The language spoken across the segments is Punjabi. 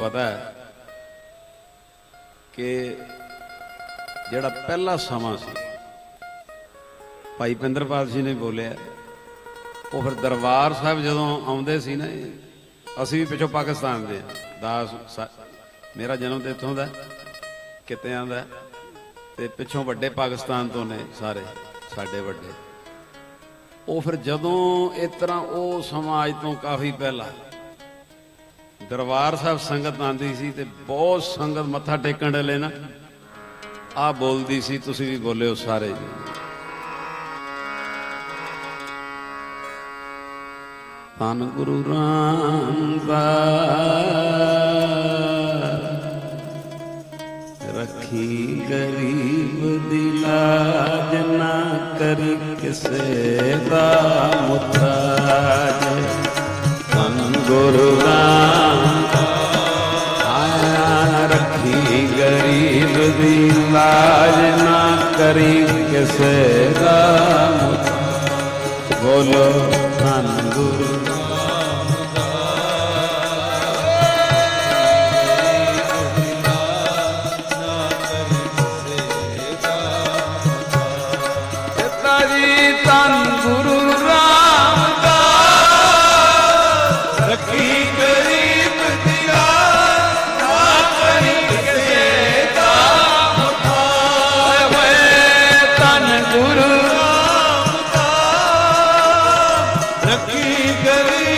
ਪਤਾ ਹੈ ਕਿ ਜਿਹੜਾ ਪਹਿਲਾ ਸਮਾਂ ਸੀ ਭਾਈ ਪਿੰਦਰਪਾਲ ਜੀ ਨੇ ਬੋਲਿਆ ਉਹ ਫਿਰ ਦਰਬਾਰ ਸਾਹਿਬ ਜਦੋਂ ਆਉਂਦੇ ਸੀ ਨਾ ਅਸੀਂ ਵੀ ਪਿੱਛੋਂ ਪਾਕਿਸਤਾਨ ਦੇ ਦਾਸ ਮੇਰਾ ਜਨਮ ਤੇ ਇੱਥੋਂ ਦਾ ਹੈ, ਕਿਤਿਆਂ ਦਾ ਹੈ, ਤੇ ਪਿੱਛੋਂ ਵੱਡੇ ਪਾਕਿਸਤਾਨ ਤੋਂ ਨੇ ਸਾਰੇ ਸਾਡੇ ਵੱਡੇ। ਉਹ ਫਿਰ ਜਦੋਂ ਇਸ ਤਰ੍ਹਾਂ ਉਹ ਸਮਾਜ ਤੋਂ ਕਾਫੀ ਪਹਿਲਾਂ ਦਰਬਾਰ ਸਾਹਿਬ ਸੰਗਤ ਆਂਦੀ ਸੀ ਤੇ ਬਹੁਤ ਸੰਗਤ ਮੱਥਾ ਟੇਕਣ ਵੇਲੇ ਨਾ ਆ ਬੋਲਦੀ ਸੀ, ਤੁਸੀਂ ਵੀ ਬੋਲਿਓ ਸਾਰੇ ਜੀ। ਧੰਨ ਗੁਰੂ ਰਾਮ ਦਾ ਰੱਖੀ ਗਰੀਬ ਦੀ ਨਾ ਕਰੀ ਕਿਸੇ ਦਾ ਮੁਤਾਜ ਧੰਨ ਗੁਰੂ ਰਾਮਦਾਸ ਲਾਜ ਨਾ ਕਰੀ ਕਿਸੇ ਦਾ ਬੋਲੋ। ਰੱਖੀ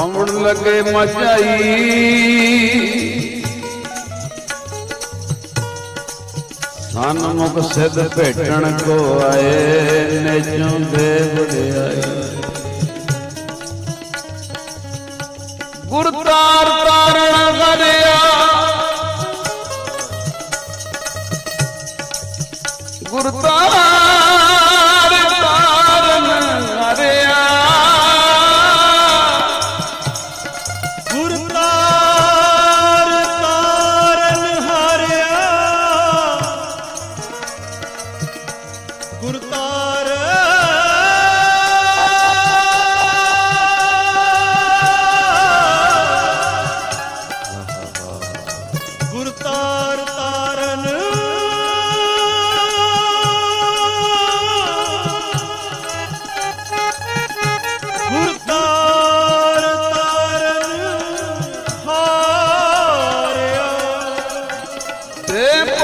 કમણ લગે મચાઈ સ્થાન મુખ સદ પેટણ કો આયે ને ચું દેવ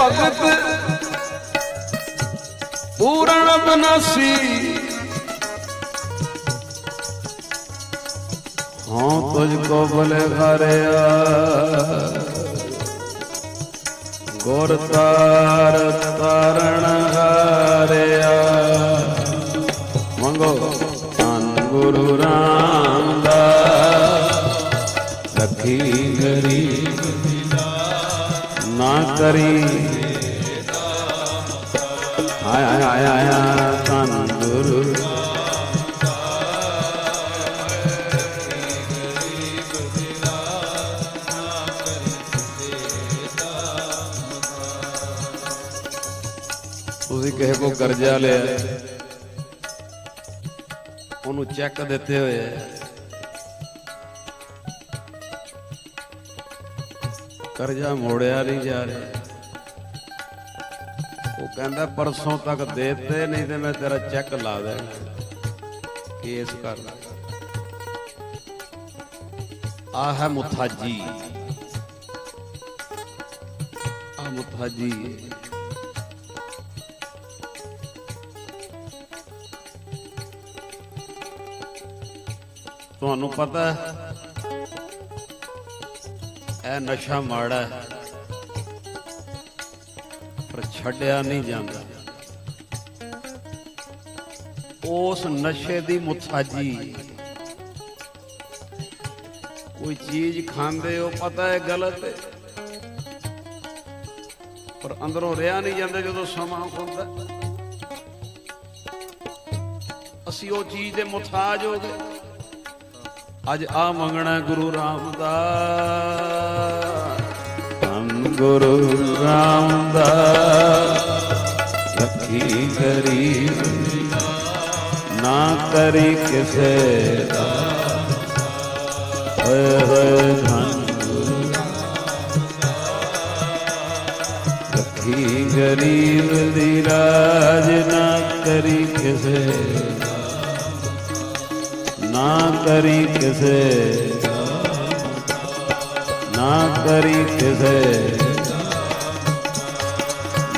ਭਗਤ ਪੂਰਨ ਬਨਸੀ। ਹਾਂ, ਤੁਝ ਕੋ ਬਲੇ ਘਰਿਆ ਗੁਰ ਤਾਰ ਤਾਰਣ ਹਾਰਿਆ। ਮੰਗੋ ਧੰਨ ਗੁਰੂ ਰਾਮਦਾਸ। ਰੱਖੀ ਗਰੀਬ ਕਰੀ। ਆਇਆ ਆਇਆ ਆਇਆ ਧੰਨ ਗੁਰੂ ਤੁਸੀਂ ਕਿਸੇ ਕੋ ਕਰਜ਼ਾ ਲਿਆ, ਉਹਨੂੰ ਚੈੱਕ ਦਿੱਤੇ ਹੋਏ ਆ। ਕਰਜ਼ਾ ਮੋੜਿਆ ਨਹੀਂ ਜਾ ਰਿਹਾ। ਉਹ ਕਹਿੰਦਾ, ਪਰਸੋਂ ਤੱਕ ਦੇ ਦੇ ਨਹੀਂ ਤੇ ਮੈਂ ਤੇਰਾ ਚੈੱਕ ਲਾ ਦੇਣਾ। ਕੇਸ ਕਰ ਆ ਹੈ ਮੁਥਾਜੀ। ਆ ਮੁਥਾਜੀ। ਤੁਹਾਨੂੰ ਪਤਾ ਹੈ ਐ ਨਸ਼ਾ ਮਾੜਾ ਪਰ ਛੱਡਿਆ ਨਹੀਂ ਜਾਂਦਾ। ਉਸ ਨਸ਼ੇ ਦੀ ਮੁਥਾਜੀ ਕੋਈ ਚੀਜ਼ ਖਾਂਦੇ ਹੋ, ਪਤਾ ਹੈ ਗਲਤ। ਹੈ ਪਰ ਅੰਦਰੋਂ ਰਿਆ ਨਹੀਂ ਜਾਂਦਾ ਜਦੋਂ ਸਮਾਂ ਹੁੰਦਾ। ਅਸੀਂ ਉਹ ਚੀਜ਼ ਦੇ ਮੁਥਾਜ ਹੋ ਗਏ। ਅੱਜ ਆ ਮੰਗਣਾ ਗੁਰੂ ਰਾਮਦਾਸ। ਹਮ ਗੁਰੂ ਰਾਮਦਾਸ, ਸਖੀ ਗਰੀਬ ਨਾ ਕਰੀ ਕਿਸੇ ਦਾ। ਹੋਏ ਹੋਏ ਧਨ ਸਖੀ ਗਰੀਬ ਦੀ ਰਾਜ ਨਾ ਕਰੀ ਕਿਸੇ ਨਾ ਕਰੀ ਕਿਸੇ ਨਾ ਕਰੀ ਕਿਸੇ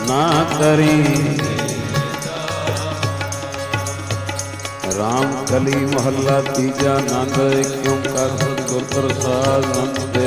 ਨਾ ਕਰੀ ਰਾਮ ਕਲੀ ਮਹੱਲਾ ਤੀਜਾ ਨੰਦ ਕਿਉਂ ਕਰ ਸਤਿਗੁਰ ਪ੍ਰਸਾਦ, ਨੰਦ ਤੇ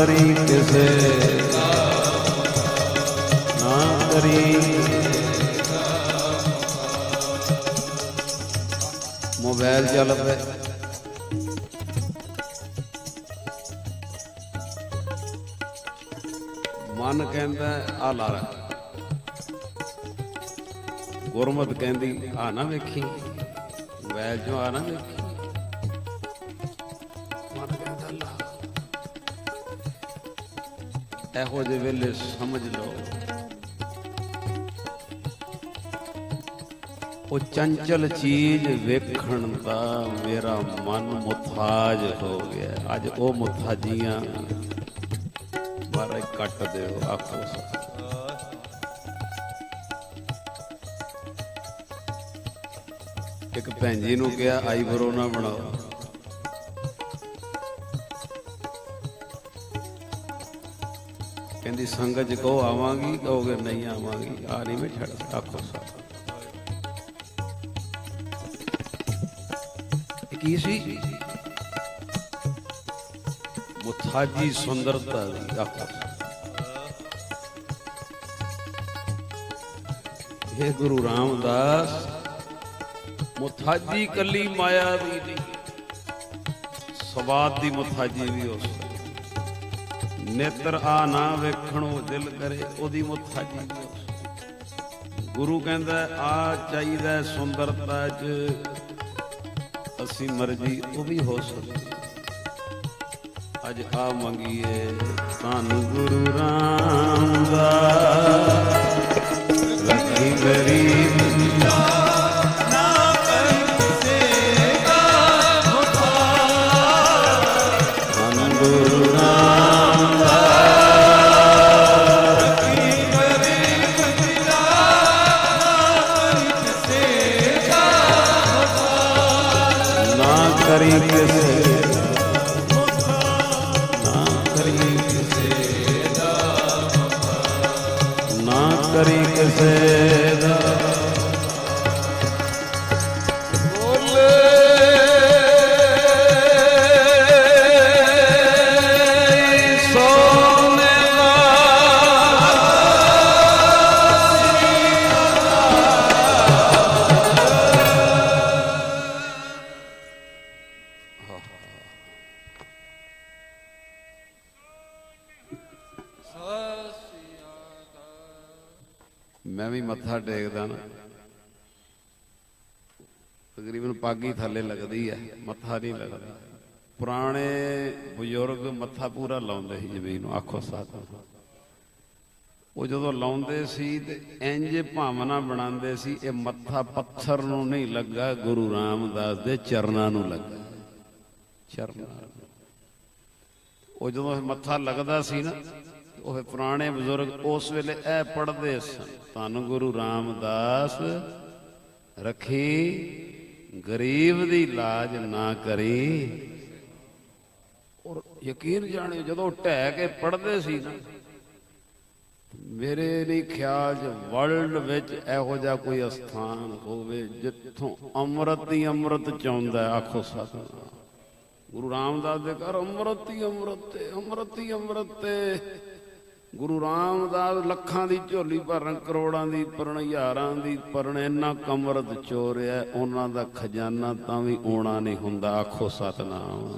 ਕਰੀ ਕਿਸੇ ਨਾ ਕਰੀ। ਮੋਬਾਈਲ ਚੱਲ ਪਿਆ ਮਨ ਕਹਿੰਦਾ, ਆ ਲਾ ਲਾਰਾ। ਗੁਰਮਤ ਕਹਿੰਦੀ, ਆ ਨਾ ਵੇਖੀ। ਮੋਬਾਈਲ ਜੋ ਆ ਨਾ ਵੇਖੀ। ਇਹੋ ਜਿਹੇ ਵੇਲੇ ਸਮਝ ਲਓ। ਉਹ ਚੰਚਲ ਚੀਜ਼ ਵੇਖਣ ਦਾ ਮੇਰਾ ਮਨ ਮੁਥਾਜ ਹੋ ਗਿਆ। ਅੱਜ ਉਹ ਮੁਥਾਜੀਆਂ ਮਾਰੇ ਕੱਟ ਦਿਓ ਆਖੋ। ਇੱਕ ਭੈਣ ਜੀ ਨੂੰ ਕਿਹਾ ਆਈ ਆਈਬਰੋ ਨਾ ਬਣਾਓ। ਕਹਿੰਦੀ, ਸੰਗਤ ਚ ਕਹੋ ਆਵਾਂਗੀ? ਕਹੋਗੇ, ਨਹੀਂ ਆਵਾਂਗੀ। ਆ ਨਹੀਂ ਮੈਂ ਛੱਡ ਆਖੋ ਸਤਿ ਕੀ ਸੀ? ਮੁਥਾਜੀ ਸੁੰਦਰਤਾ ਦੀ, ਆਖੋ ਇਹ ਗੁਰੂ ਰਾਮਦਾਸ, ਮੁਥਾਜੀ ਕੱਲੀ ਮਾਇਆ ਦੀ ਨਹੀਂ। ਸਵਾਦ ਦੀ ਮੁਥਾਜੀ ਵੀ ਉਸ ਨੇਤਰ ਆ ਨਾ ਵੇਖਣੋ, ਦਿਲ ਕਰੇ ਉਹਦੀ ਮੁਥਾਜੀ ਵੀ ਗੁਰੂ ਕਹਿੰਦਾ, ਆ ਚਾਹੀਦਾ ਸੁੰਦਰਤਾ ਚ, ਅਸੀਂ ਮਰਜ਼ੀ ਉਹ ਵੀ ਹੋ ਸਕਦੀ ਅੱਜ ਆ ਮੰਗੀਏ ਸਾਨੂੰ ਗੁਰੂ ਰਾਮਦਾਸ। ਰੱਖੀ ਗਰੀਬ ਧੰਨ ਮੈਂ ਵੀ ਮੱਥਾ ਟੇਕਦਾ ਨਾ। ਤਕਰੀਬਨ ਪਾਗੀ ਥੱਲੇ ਲੱਗਦੀ ਹੈ ਮੱਥਾ ਨਹੀਂ ਲੱਗਦਾ। ਪੁਰਾਣੇ ਬਜ਼ੁਰਗ ਮੱਥਾ ਪੂਰਾ ਲਾਉਂਦੇ ਸੀ ਜ਼ਮੀਨ ਨੂੰ, ਆਖੋ ਸਾਥ। ਉਹ ਜਦੋਂ ਲਾਉਂਦੇ ਸੀ ਤੇ ਇੰਜ ਭਾਵਨਾ ਬਣਾਉਂਦੇ ਸੀ, ਇਹ ਮੱਥਾ ਪੱਥਰ ਨੂੰ ਨਹੀਂ ਲੱਗਾ, ਗੁਰੂ ਰਾਮਦਾਸ ਦੇ ਚਰਨਾਂ ਨੂੰ ਲੱਗਾ। ਚਰਨਾਂ ਉਹ ਜਦੋਂ ਇਹ ਮੱਥਾ ਲੱਗਦਾ ਸੀ ਨਾ ਉਹ ਪੁਰਾਣੇ ਬਜ਼ੁਰਗ ਉਸ ਵੇਲੇ ਇਹ ਪੜਦੇ ਸਨ। ਧੰਨ ਗੁਰੂ ਰਾਮਦਾਸ, ਰੱਖੀ ਗਰੀਬ ਦੀ ਲਾਜ ਨਾ ਕਰੀ। ਔਰ ਯਕੀਨ ਜਾਣਿਓ, ਜਦੋਂ ਢਹਿ ਕੇ ਪੜ੍ਹਦੇ ਸੀ ਨਾ, ਮੇਰੇ ਨਹੀਂ ਖਿਆਲ 'ਚ ਵਰਲਡ ਵਿੱਚ ਇਹੋ ਜਿਹਾ ਕੋਈ ਅਸਥਾਨ ਹੋਵੇ ਜਿੱਥੋਂ ਅੰਮ੍ਰਿਤ ਹੀ ਅੰਮ੍ਰਿਤ ਚਾਹੁੰਦਾ ਆਖੋ ਸਤਿਨਾਮ। ਗੁਰੂ ਰਾਮਦਾਸ ਦੇ ਘਰ ਅੰਮ੍ਰਿਤ ਹੀ ਅੰਮ੍ਰਿਤ ਤੇ, ਅੰਮ੍ਰਿਤ ਹੀ ਅੰਮ੍ਰਿਤ ਤੇ। ਗੁਰੂ ਰਾਮਦਾਸ ਲੱਖਾਂ ਦੀ ਝੋਲੀ ਭਰਨ, ਕਰੋੜਾਂ ਦੀ ਭਰਨ, ਹਜ਼ਾਰਾਂ ਦੀ ਭਰਨ, ਇੰਨਾ ਕਮਰਤ ਚੋਰਿਆ, ਉਹਨਾਂ ਦਾ ਖਜ਼ਾਨਾ ਤਾਂ ਵੀ ਆਉਣਾ ਨਹੀਂ ਹੁੰਦਾ, ਆਖੋ ਸਤਨਾਮ।